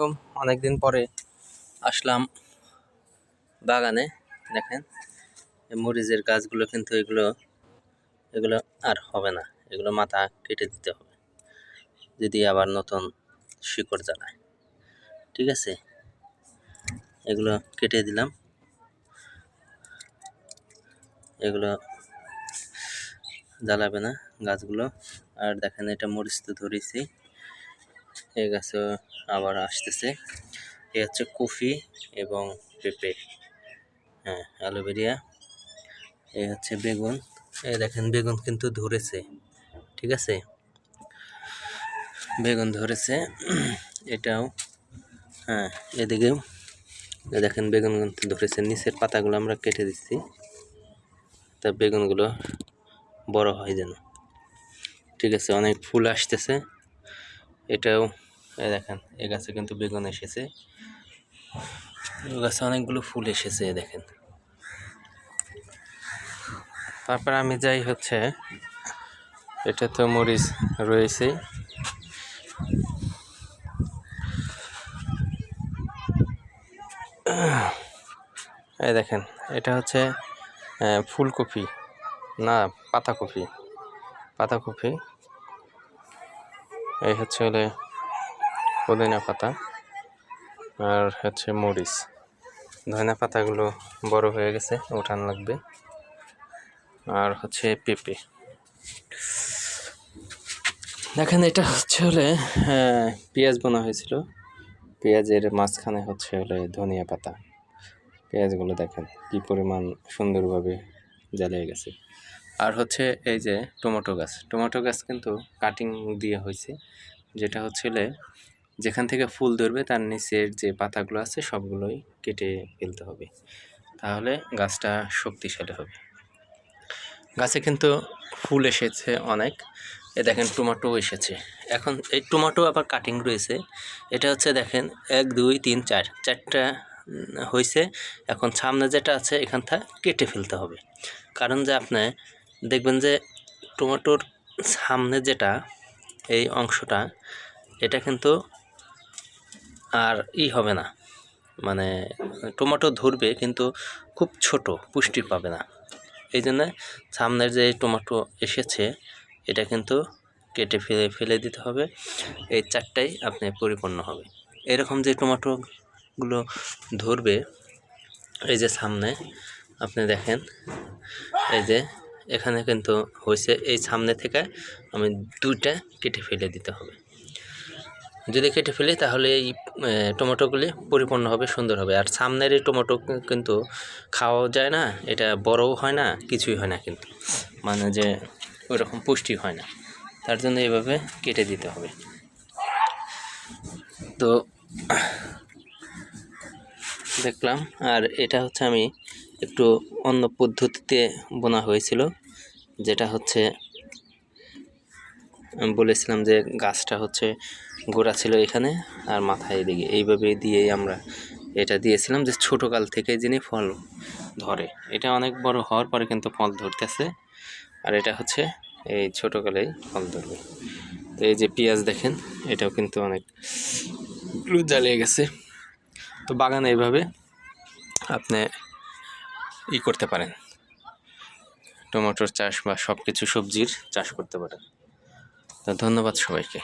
আলাইকুম। অনেকদিন পরে আসলাম বাগানে, দেখেন। মরিচের গাছগুলো কিন্তু এগুলো এগুলো আর হবে না। এগুলো মাথা কেটে দিতে হবে, যদি আবার নতুন শিকড় জ্বালায়। ঠিক আছে? এগুলো কেটে দিলাম। এগুলো জ্বালাবে না গাছগুলো। আর দেখেন, এটা মরিচ তো ধরেছি। এই গাছে আবার আসতেছে। এ হচ্ছে কফি এবং পেঁপে। হ্যাঁ অ্যালোভেরিয়া। এই হচ্ছে বেগুন। এই দেখেন, বেগুন কিন্তু ধরেছে। ঠিক আছে? বেগুন ধরেছে। এটাও হ্যাঁ এদিকেও দেখেন, বেগুন কিন্তু ধরেছে। নিচের পাতাগুলো আমরা কেটে দিচ্ছি। তা বেগুনগুলো বড় হয় যেন। ঠিক আছে, অনেক ফুল আসতেছে। এটাও দেখেন এ গাছে কিন্তু বেগুন এসেছে। গাছে অনেকগুলো ফুল এসেছে দেখেন। তারপর আমি যাই হচ্ছে, এটা তো মরিচ রয়েছে। এই দেখেন, এটা হচ্ছে ফুলকপি, না, পাতাকপি পাতাকপি। এই হচ্ছে হলে পুদিনা পাতা আর হচ্ছে মরিচ। ধনিয়া পাতাগুলো বড় হয়ে গেছে উঠান লাগবে। আর হচ্ছে পেঁপে। দেখেন এটা হচ্ছে হলে হ্যাঁ, পেঁয়াজ বোনা হয়েছিল। পেঁয়াজের মাঝখানে হচ্ছে হলে ধনিয়া পাতা। পেঁয়াজগুলো দেখেন কি পরিমাণ সুন্দরভাবে জ্বালিয়ে গেছে। আর হচ্ছে এই যে টমেটো গাছ। টমেটো গাছ কিন্তু কাটিং দিয়ে হয়েছে, যেটা হচ্ছে যেখান থেকে ফুল ধরবে তার নিচের যে পাতাগুলো আছে সবগুলোই কেটে ফেলতে হবে। তাহলে গাছটা শক্তিশালী হবে। গাছে কিন্তু ফুল এসেছে অনেক। এ দেখেন টমেটো এসেছে। এখন এই টমেটো আবার কাটিং রয়েছে। এটা হচ্ছে দেখেন এক, দুই, তিন, চার। চারটা হয়েছে। এখন সামনে যেটা আছে এখানটা কেটে ফেলতে হবে। কারণ যে আপনি দেখবেন যে টমেটোর সামনে যেটা, এই অংশটা, এটা কিন্তু আর ই হবে না। মানে টমেটো ধরবে কিন্তু খুব ছোট, পুষ্টি পাবে না। এই জন্য সামনের যে টমেটো এসেছে, এটা কিন্তু কেটে ফেলে ফেলে দিতে হবে। এই চারটাই আপনি পরিপূর্ণ হবে। এরকম যে টমেটোগুলো ধরবে, এই যে সামনে, আপনি দেখেন, এই যে এখানে কিন্তু হয়েছে, এই সামনে থেকে আমি দুইটা কেটে ফেলে দিতে হবে। যদি কেটে ফেলি তাহলে এই টমেটোগুলি পরিপূর্ণ হবে সুন্দর হবে। আর সামনের এই টমেটো কিন্তু খাওয়াও যায় না, এটা বড়ও হয় না, কিছুই হয় না কিন্তু। মানে যে ওই রকম পুষ্টি হয় না। তার জন্য এভাবে কেটে দিতে হবে। তো দেখলাম, আর এটা হচ্ছে আমি একটু অন্য পদ্ধতিতে বোনা হয়েছিল, যেটা হচ্ছে বলেছিলাম যে গাছটা হচ্ছে গোড়া ছিল এখানে আর মাথায় এদিকে। এইভাবে দিয়েই আমরা এটা দিয়েছিলাম যে ছোটোকাল থেকে যিনি ফল ধরে। এটা অনেক বড় হওয়ার পরে কিন্তু ফল ধরতেছে। আর এটা হচ্ছে এই ছোটোকালেই ফল ধরবে। তো এই যে পেঁয়াজ দেখেন, এটাও কিন্তু অনেক ব্লু জ্বালিয়ে গেছে। তো বাগান এইভাবে আপনি ই করতে পারেন। টমেটোর চাষ বা সব কিছু সবজির চাষ করতে পারেন। তো ধন্যবাদ সবাইকে।